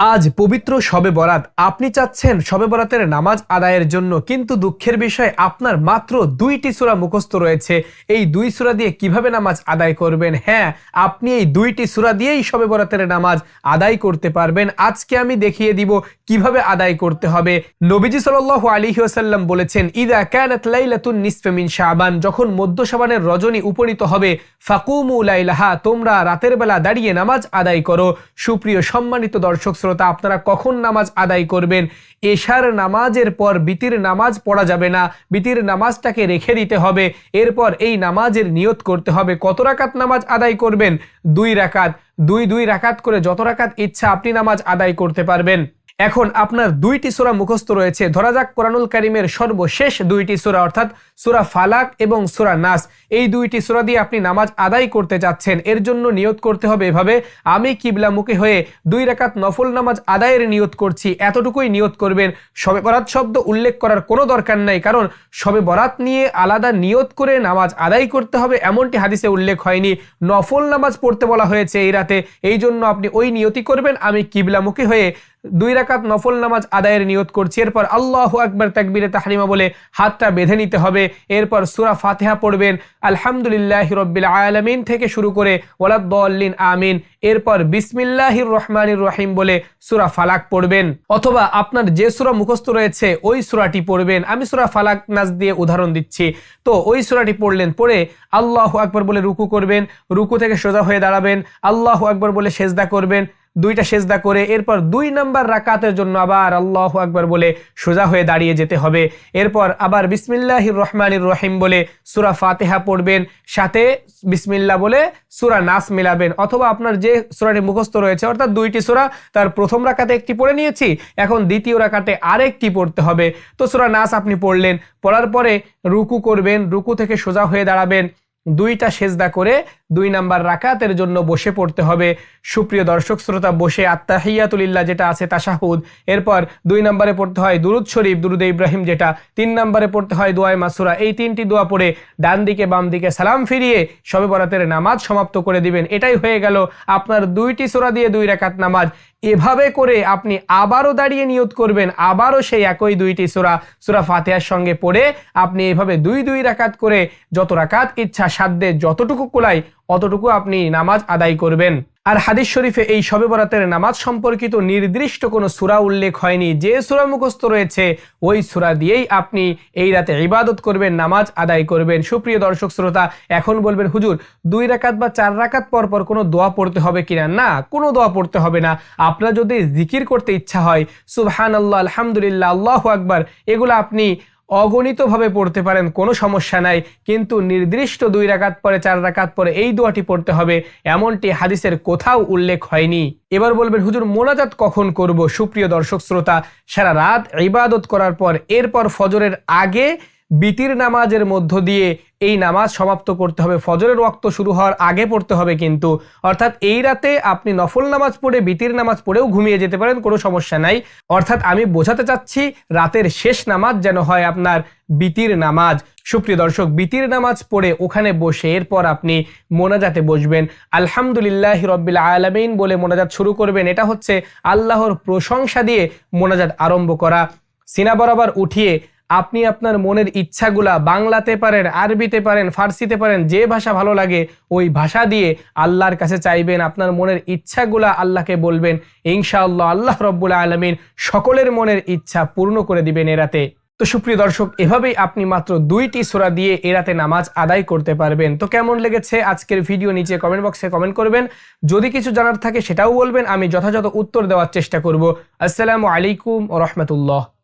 আজ পবিত্র শবে বরাত। আপনি চাচ্ছেন শবে বরাতের নামাজ আদায়ের জন্য, কিন্তু দুঃখের বিষয়, আপনার মাত্র দুইটি সূরা মুখস্থ রয়েছে। এই দুই সূরা দিয়ে কীভাবে নামাজ আদায় করবেন? হ্যাঁ আপনি এই দুইটি সূরা দিয়েই শবে বরাতের নামাজ আদায় করতে পারবেন। আজকে আমি দেখিয়ে দিব কীভাবে আদায় করতে হবে। নবীজি সাল্লাল্লাহু আলাইহি ওয়াসাল্লাম বলেছেন, ইদা কানাত লাইলাতুন নিসফে মিন শাবান যখন মধ্য শাবানের রজনী উপনীত হবে, ফাকুমু লাইলাহা তোমরা রাতের বেলা দাঁড়িয়ে নামাজ আদায় করো। সুপ্রিয় সম্মানিত দর্শক শ্রোতা, আপনারা কখন নামাজ আদায় করবেন? এশার নামাজের পর বিতির নামাজ পড়া যাবে না। বিতির নামাজটাকে রেখে দিতে হবে। এরপর এই নামাজের নিয়ত করতে হবে। কত রাকাত নামাজ আদায় করবেন? দুই রাকাত। দুই দুই রাকাত করে যত রাকাত ইচ্ছা আপনি নামাজ আদায় করতে পারবেন। এখন আপনার দুইটি সূরা মুখস্থ রয়েছে। ধরা যাক কোরআনুল কারিমের সর্বশেষ দুইটি সূরা, অর্থাৎ সুরা ফালাক এবং সূরা নাস। এই দুইটি সূরা দিয়ে আপনি নামাজ আদায় করতে যাচ্ছেন এর জন্য নিয়ত করতে হবে এভাবে, আমি কিবলামুখী হয়ে দুই রাকাত নফল নামাজ আদায়ের নিয়ত করছি, এতটুকুই নিয়ত করবেন। শবে বরাত শব্দ উল্লেখ করার কোনো দরকার নাই, কারণ শবে বরাত নিয়ে আলাদা নিয়ত করে নামাজ আদায় করতে হবে, এমনটি হাদিসে উল্লেখ হয়নি। নফল নামাজ পড়তে বলা হয়েছে এই রাতে, এই জন্য আপনি ওই নিয়তি করবেন, আমি কিবলামুখী হয়ে দুই রাকাত নফল নামাজ আদায়ের নিয়ত করছি। এরপর আল্লাহ আকবর তাকবিরে তাহরিমা বলে হাতটা বেঁধে নিতে হবে। এরপর সুরা ফাতেহা পড়বেন। আলহামদুলিল্লাহ রব্বিল আলমিন থেকে শুরু করে ওলাদ্দিন আমিন। এরপর বিসমিল্লাহির রহমানির রহিম বলে সুরা ফালাক পড়বেন। অথবা আপনার যে সুরা মুখস্থ রয়েছে, ওই সুরাটি পড়বেন। আমি সুরা ফালাক নাচ দিয়ে উদাহরণ দিচ্ছি। তো ওই সুরাটি পড়লেন পড়ে আল্লাহ আকবর বলে রুকু করবেন। রুকু থেকে সোজা হয়ে দাঁড়াবেন। আল্লাহ আকবর বলে সেজদা করবেন। দুইটা সেজদা করে, এরপর দুই নাম্বার রাকাতের জন্য আবার আল্লাহ আকবর বলে সোজা হয়ে দাঁড়িয়ে যেতে হবে। এরপর আবার বিসমিল্লাহির রহমানির রহিম বলে সুরা ফাতেহা পড়বেন, সাথে বিসমিল্লা বলে সুরা নাস মিলাবেন, অথবা আপনার যে সুরাটি মুখস্থ রয়েছে, অর্থাৎ দুইটি সুরা, তার প্রথম রাকাতে একটি পড়ে নিয়েছি, এখন দ্বিতীয় রাকাতে আরেকটি পড়তে হবে। তো সুরা নাস আপনি পড়লেন, পড়ার পরে রুকু করবেন, রুকু থেকে সোজা হয়ে দাঁড়াবেন, দুইটা সেজদা করে দুই নাম্বার রাকাতের জন্য বসে পড়তে হবে। সুপ্রিয় দর্শক, শ্রোতা, বসে আত্মাহিয়াতুলিল্লাহ যেটা আছে, তাশাহুদ। এরপর দুই নম্বরে পড়তে হয় দুরুদ শরীফ, দুরুদ ইব্রাহিম যেটা। তিন নম্বরে পড়তে হয় দোয়াই মাসুরা। এই তিনটি দোয়া পড়ে ডান দিকে, বাম দিকে সালাম ফিরিয়ে সবে বরাতের নামাজ সমাপ্ত করে দিবেন। এটাই হয়ে গেল আপনার দুইটি সোরা দিয়ে দুই রাকাত নামাজ। এভাবে করে আপনি আবারও দাঁড়িয়ে নিয়ত করবেন, আবারও সেই একই দুইটি সোরা, সুরা ফাতেহার সঙ্গে পড়ে আপনি এভাবে দুই দুই রাকাত করে যত রাকাত ইচ্ছা সাধ্যে যতটুকু কোলাই অতটুকু আপনি নামাজ আদায় করবেন। আর হাদিস শরীফে এই শবে বরাতের নামাজ সম্পর্কিত নির্দিষ্ট কোনো সুরা উল্লেখ হয়নি। যে সুরা মুখস্থ রয়েছে, ওই সুরা দিয়েই আপনি এই রাতে ইবাদত করবেন, নামাজ আদায় করবেন। সুপ্রিয় দর্শক, শ্রোতা, এখন বলবেন, হুজুর, দুই রাকাত বা চার রাকাত পর পর কোনো দোয়া পড়তে হবে কিনা? না, কোনো দোয়া পড়তে হবে না। আপনার যদি জিকির করতে ইচ্ছা হয় সুবহান আল্লাহ আলহামদুলিল্লাহ, আল্লাহ আকবার, এগুলো আপনি অগণিতভাবে পড়তে পারেন, কোনো সমস্যা নাই। কিন্তু নির্দিষ্ট দুই রাকাত পরে, চার রাকাত পরে এই দোয়াটি পড়তে হবে। এমনটি হাদিসের কোথাও উল্লেখ হয়নি। এবার বলবেন, হুজুর, মোনাজাত কখন করব? সুপ্রিয় দর্শক শ্রোতা, সারা রাত ইবাদত করার পর, এরপর ফজরের আগে বিতির নামাজের মধ্য দিয়ে এই নামাজ সমাপ্ত করতে হবে, ফজরের ওয়াক্ত শুরু হওয়ার আগে পড়তে হবে কিন্তু। অর্থাৎ এই রাতে আপনি নফল নামাজ পড়ে, বিতির নামাজ পড়েও ঘুমিয়ে যেতে পারেন, কোনো সমস্যা নাই। অর্থাৎ আমি বোঝাতে চাচ্ছি, রাতের শেষ নামাজ যেন হয় আপনার বিতির নামাজ। সুপ্রিয় দর্শক, বিতির নামাজ পড়ে ওখানে বসে এরপর আপনি মোনাজাতে বসবেন। আলহামদুলিল্লাহ রব্বিল আলমিন বলে মোনাজাত শুরু করবেন। এটা হচ্ছে আল্লাহর প্রশংসা দিয়ে মোনাজাত আরম্ভ করা। সিনা বরাবর উঠিয়ে আপনি আপনার মনের ইচ্ছাগুলা বাংলাতে পারেন, আরবিতে পারেন, ফার্সিতে পারেন, যে ভাষা ভালো লাগে, ওই ভাষা দিয়ে আল্লাহর কাছে চাইবেন, আপনার মনের ইচ্ছাগুলা আল্লাহকে বলবেন। ইনশাআল্লাহ আল্লাহ রব্বুল্লা আলমিন সকলের মনের ইচ্ছা পূর্ণ করে দিবেন এরাতে তো সুপ্রিয় দর্শক, এভাবেই আপনি মাত্র দুইটি সোরা দিয়ে এরাতে নামাজ আদায় করতে পারবেন। তো কেমন লেগেছে আজকের ভিডিও নিচে কমেন্ট বক্সে কমেন্ট করবেন। যদি কিছু জানার থাকে সেটাও বলবেন, আমি যথাযথ উত্তর দেওয়ার চেষ্টা করব। আসসালামু আলাইকুম রহমতুল্লাহ।